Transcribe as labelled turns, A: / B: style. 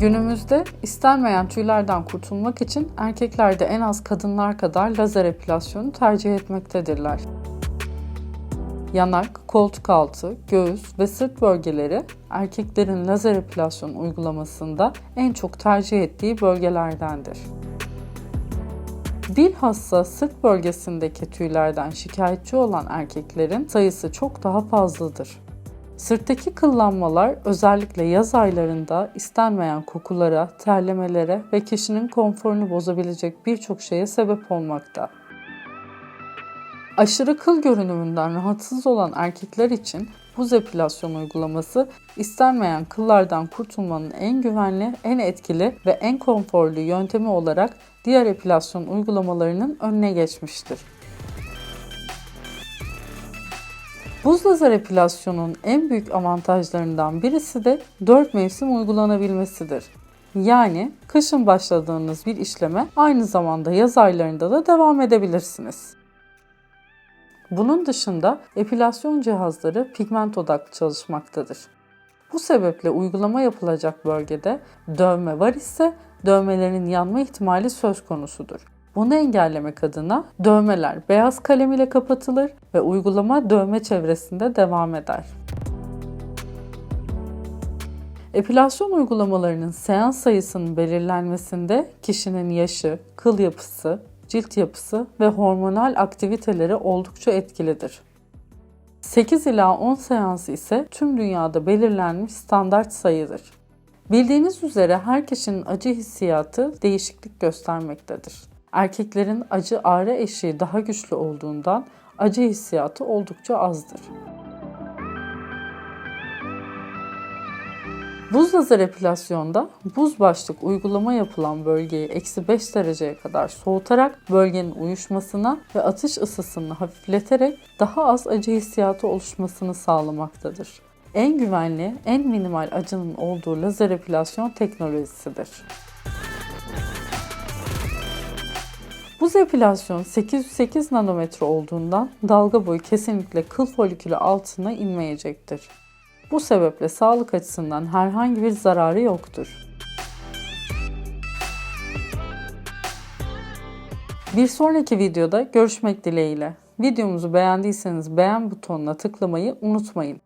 A: Günümüzde istenmeyen tüylerden kurtulmak için erkekler de en az kadınlar kadar lazer epilasyonu tercih etmektedirler. Yanak, koltuk altı, göğüs ve sırt bölgeleri erkeklerin lazer epilasyon uygulamasında en çok tercih ettiği bölgelerdendir. Bilhassa sırt bölgesindeki tüylerden şikayetçi olan erkeklerin sayısı çok daha fazladır. Sırttaki kıllanmalar özellikle yaz aylarında istenmeyen kokulara, terlemelere ve kişinin konforunu bozabilecek birçok şeye sebep olmakta. Aşırı kıl görünümünden rahatsız olan erkekler için buz epilasyon uygulaması istenmeyen kıllardan kurtulmanın en güvenli, en etkili ve en konforlu yöntemi olarak diğer epilasyon uygulamalarının önüne geçmiştir. Buz lazer epilasyonun en büyük avantajlarından birisi de 4 mevsim uygulanabilmesidir. Yani kışın başladığınız bir işleme aynı zamanda yaz aylarında da devam edebilirsiniz. Bunun dışında epilasyon cihazları pigment odaklı çalışmaktadır. Bu sebeple uygulama yapılacak bölgede dövme var ise dövmelerin yanma ihtimali söz konusudur. Bunu engellemek adına dövmeler beyaz kalem ile kapatılır ve uygulama dövme çevresinde devam eder. Epilasyon uygulamalarının seans sayısının belirlenmesinde kişinin yaşı, kıl yapısı, cilt yapısı ve hormonal aktiviteleri oldukça etkilidir. 8 ila 10 seans ise tüm dünyada belirlenmiş standart sayıdır. Bildiğiniz üzere her kişinin acı hissiyatı değişiklik göstermektedir. Erkeklerin acı ağrı eşiği daha güçlü olduğundan acı hissiyatı oldukça azdır. Buz lazer epilasyonda buz başlık uygulama yapılan bölgeyi eksi 5 dereceye kadar soğutarak bölgenin uyuşmasına ve atış ısısını hafifleterek daha az acı hissiyatı oluşmasını sağlamaktadır. En güvenli, en minimal acının olduğu lazer epilasyon teknolojisidir. Buz epilasyon 808 nanometre olduğundan dalga boyu kesinlikle kıl folikülü altına inmeyecektir. Bu sebeple sağlık açısından herhangi bir zararı yoktur. Bir sonraki videoda görüşmek dileğiyle. Videomuzu beğendiyseniz beğen butonuna tıklamayı unutmayın.